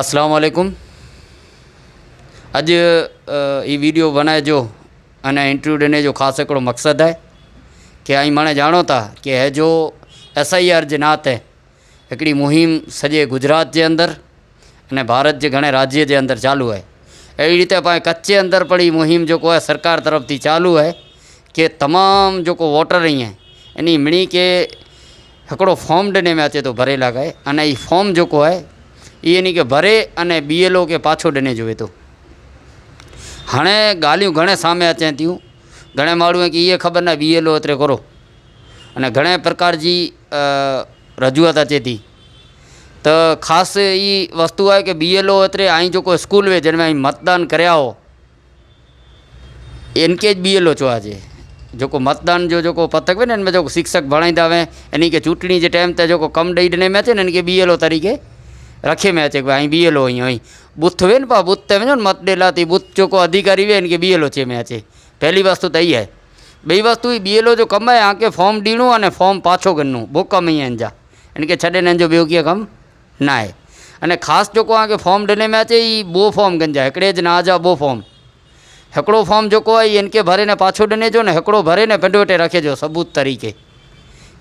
अस्सलाम वालेकुम अॼु अ, वीडियो बनाए जो अने इंटरव्यू ॾिने जो ख़ासि हिकिड़ो मक़सदु आहे की आई माणे ॼाणो था की हे जो एस आई आर जे नाते हिकिड़ी मुहिम सॼे गुजरात जे अंदरि अने भारत जे घणे राज्य जे अंदरि चालू आहे अहिड़ी रीते पाण कच्छ जे अंदरि पड़ी मुहिम जेको आहे सरकार तरफ़ थी चालू आहे की तमामु जेको वोटर ईअं इन मिणी के हिकिड़ो फॉर्म ॾिने में अचे थो भरे लॻाए अने फॉर्म जेको आहे इहे इन खे भरे अने बी एल ओ खे पाछो ॾिने जो वेतो हाणे ॻाल्हियूं घणे साम्हूं अचनि थियूं घणे माण्हू आहिनि की इहे ख़बर न बी एल ओ एतिरे करो अने घणे प्रकार जी अ, रजूआत अचे थी त ख़ासि ई वस्तू आहे की बी एल ओ एतिरे आई जेको स्कूल में जंहिं में आई मतदान करिया हो एनकेज बी एल ओ चवाइजे जेको मतदान जो जेको पतक हुए न हिन में जेको शिक्षक भणाईंदा हुआ इन खे चूंटणी जे टाइम ते जेको कमु ॾेई ॾिने में अचे न हिन खे बी एल ओ तरीक़े रखे मैच भाई बी एलो अँ बुथ वे ना बुथ तेज मत डेला थी बुथ जो को अधिकारी हुए इनके बी एलो में अचे पहली वस्तु तो यही है। बी वस्तु बी एलो जो कम है, आके फॉर्म डीणू और फॉर्म पाछों गिनू बो कम ही इनजा। इनके छे ने बो कि कम? ना है। अने खास जो आगे फॉर्म डने में अचे बो फॉर्म गंजा एक ना जा बो फॉर्म। एक फॉर्म जो है इनके भरे ने, पाछों डने जो ने भरे ने पिंडवटे रखे जो, सबूत तरीके।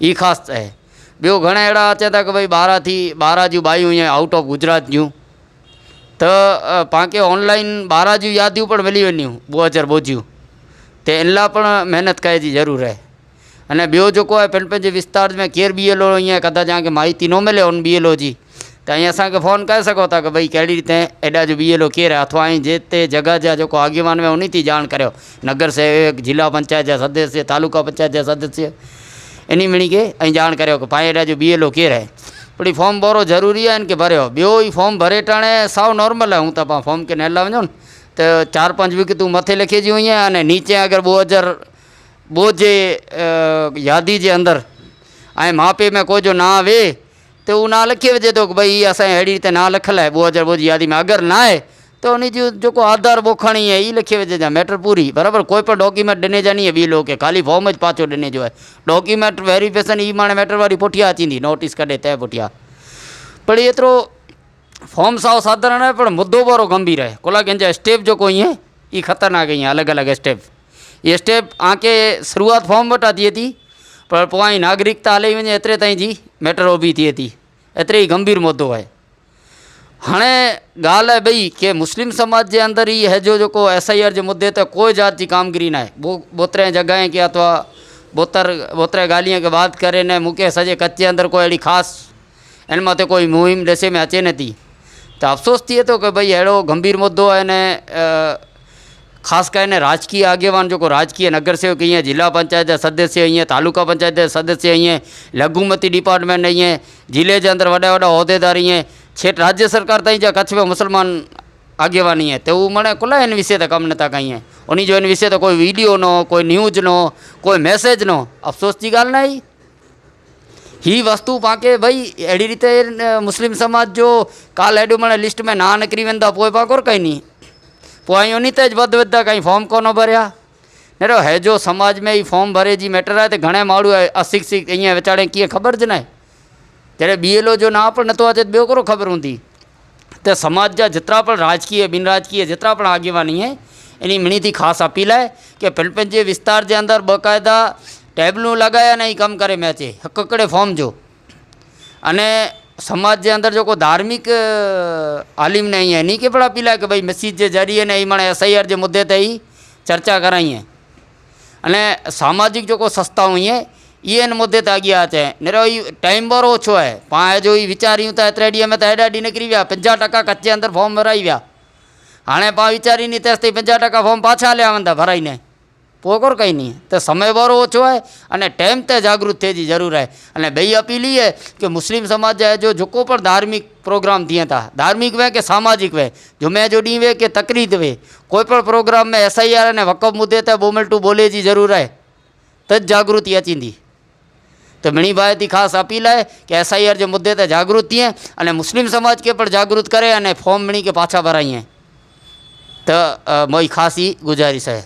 ई खास है। न हिकिड़ो भरे न पिंड वटि रखे जो सबूत तरीक़े ई ख़ासि आहे ॿियो घणा अहिड़ा अचनि था की भई ॿारहं थी ॿारहं जूं बायूं ईअं आउट ऑफ गुजरात जूं त अ, पाण ऑनलाइन ॿारहं जूं यादियूं पण मिली वञियूं ॿ हज़ार ॿोजियूं त इन लाइ पण महिनत करण जी ज़रूरु आहे अने ॿियो जेको आहे पंहिंजे पंहिंजे विस्तार में केरु बी एल ओ ईअं कदाच तव्हांखे माहिती न मिले उन बी एल ओ जी त ऐं असांखे फ़ोन करे सघो था की भई कहिड़ी रीते एॾा जो बी एल ओ केरु आहे अथवा ऐं जिते जॻह जा जेको आॻेवान में उन थी ॼाण करियो नगर सेवक जिला पंचायत जा सदस्य तालुका पंचायत जा सदस्य इन मिणी खे ऐं ॼाण करियो की पाण एॾा जो बी एल ओ केरु आहे पर ही फॉर्म भरो ज़रूरी आहे की भरियो ॿियो ई फॉर्म भरे टाणे साव नॉर्मल आहे हूं त पाण फॉर्म खे नेला वञो न त चारि पंज विकतूं मथे लिखे जी हुई अने नीचे अगरि ॿ हज़ार ॿो जे अ, यादी जे अंदरि ऐं माउ पीउ में को जो ना वे त उहो ना लिखी विझे थो की भई हीअ असांजे अहिड़ी रीते ना लिखियलु आहे ॿ हज़ार ॿ जी यादी में अगरि न आहे त उन जो जेको आधार बोखणी आहे ई लिखी विझे मैटर पूरी बराबरि कोई पण डॉक्यूमेंट ॾिने जा है ॿी लोग ख़ाली फॉर्म ज पाछो ॾिने जो आहे डॉक्यूमेंट वेरिफिकेशन ई माणे मैटर वारी पुठियाँ अचींदी नोटिस कढे तंहिं पुठियाँ पर एतिरो फॉर्म साव साधारण आहे पर मुद्दो वारो गंभीर आहे कोला कंहिंजा स्टेप जेको ईअं ई ख़तरनाक ईअं अलॻि अलॻि स्टेप इहे स्टेप आके शुरूआति फॉर्म वटां थिए थी पर नागरिकता हले वञे एतिरे ताईं जी मैटर उभी थिए थी एतिरे ई गंभीर मुद्दो आहे हाणे ॻाल्हि आहे भई की मुस्लिम समाज जे अंदरि ई हेजो जेको एस आई आर जे मुद्दे ते कोई जात जी कामगिरी न आहे बो, बोतरे जॻहि के अथवा बोतर, बोतरे ॻाल्हियूं खे बात करे न, मूंखे सॼे कच्छ जे अंदरि कोई अहिड़ी ख़ासि हिन मथे कोई मुहिम ॾिसे में अचे नथी त अफ़सोस थिए थो की भई अहिड़ो गंभीर मुद्दो आहे न ख़ासि करे न राजकीय आॻेवान जेको राजकीय नगर सेवक ईअं जिला पंचायत जा सदस्य ईअं तालुका पंचायत जा सदस्य ईअं लघुमती डिपार्टमेंट ईअं ज़िले जे अंदरि वॾा वॾा उहिदेदार ईअं छेट राज्य सरकार तई जो कच्छ में मुसलमान आगे वानी है तो वो मैंने कुला इन विषय तक कम नेता कहीं है उन्हीं जो इन विषय तो कोई वीडियो नो कोई न्यूज़ नो कोई मैसेज नो अफसोस की गाल नहीं ही वस्तु पाके भाई अड़ी रीते मुस्लिम समाज जो कल एडो मैंने लिस्ट में ना निकी वा पाकोर कहीं नहीं पो उन्हीं बदा कहीं फॉर्म को भरिया नो है जो समाज में ही फॉर्म भरे जी मैटर है तो घने माड़ू अशिक्षित इं बेचारे कि खबर ज ना है ત્યારે બીએલઓ જો ના પણ નહોતો, આજે બે કરો ખબર ઊંધી. તે સમાજ જેટલા પણ રાજકીય, બિનરાજકીય જેટલા પણ આગેવાની હે. એની મણીથી ખાસ અપીલ હે કે પેલપેન જે વિસ્તાર જે અંદર બકાયદા ટેબલું લગાયા ને એ કામ કરે મેચે હકકડે ફોર્મ જો. અને સમાજ જે અંદર જો કોઈ ધાર્મિક આલિમ ને અહીંયા નહીં કે પણ પીલા કે ભાઈ મસ્જિદ જે જરીએ ને એ મને એસઆઈઆર જે મુદ્દે તે ચર્ચા કરાઈએ અને સામાજિક જો કોઈ સંસ્થાઓ અહીંયા मुद्दे ते ई चर्चा कराई आहे अने सामाजिक जेको संस्थाऊं ईअं इहे हिन मुद्दे ते अॻियां अचे निरो ई टाइम वारो ओछो आहे पाण जो ई वीचारियूं त एतिरे ॾींहं में त हेॾा ॾींहं निकिरी विया पंजाह टका कच्छ जे अंदरि फॉर्म भराई विया हाणे पाण वीचारीनी तेसि ताईं पंजाह टका फॉर्म पाछा हलिया वेंदा भराई न पोइ कोर कई नी त समय वारो ओछो आहे अने टाइम ते जागरूक थिए जी ज़रूरु आहे अने ॿई अपील ई आहे की मुस्लिम समाज जा जो जेको पण धार्मिक प्रोग्राम थियनि था धार्मिक वे के सामाजिक वे जुमे जो ॾींहुं वे के तकरीद वे कोई पण प्रोग्राम में एस आई आर अने वक़फ़ मुद्दे ते ॿ मिंटू ॿोले जी ज़रूरु आहे त जागृति अचींदी त मिणी बाहि थी ख़ासि अपील आहे की एस आई आर जे मुद्दे ते जागृत थिए अने मुस्लिम समाज खे पण जागृत करे अने फॉर्म मिणी खे पाछा भराईं त अ, मोई ख़ासि ई गुज़ारिश आहे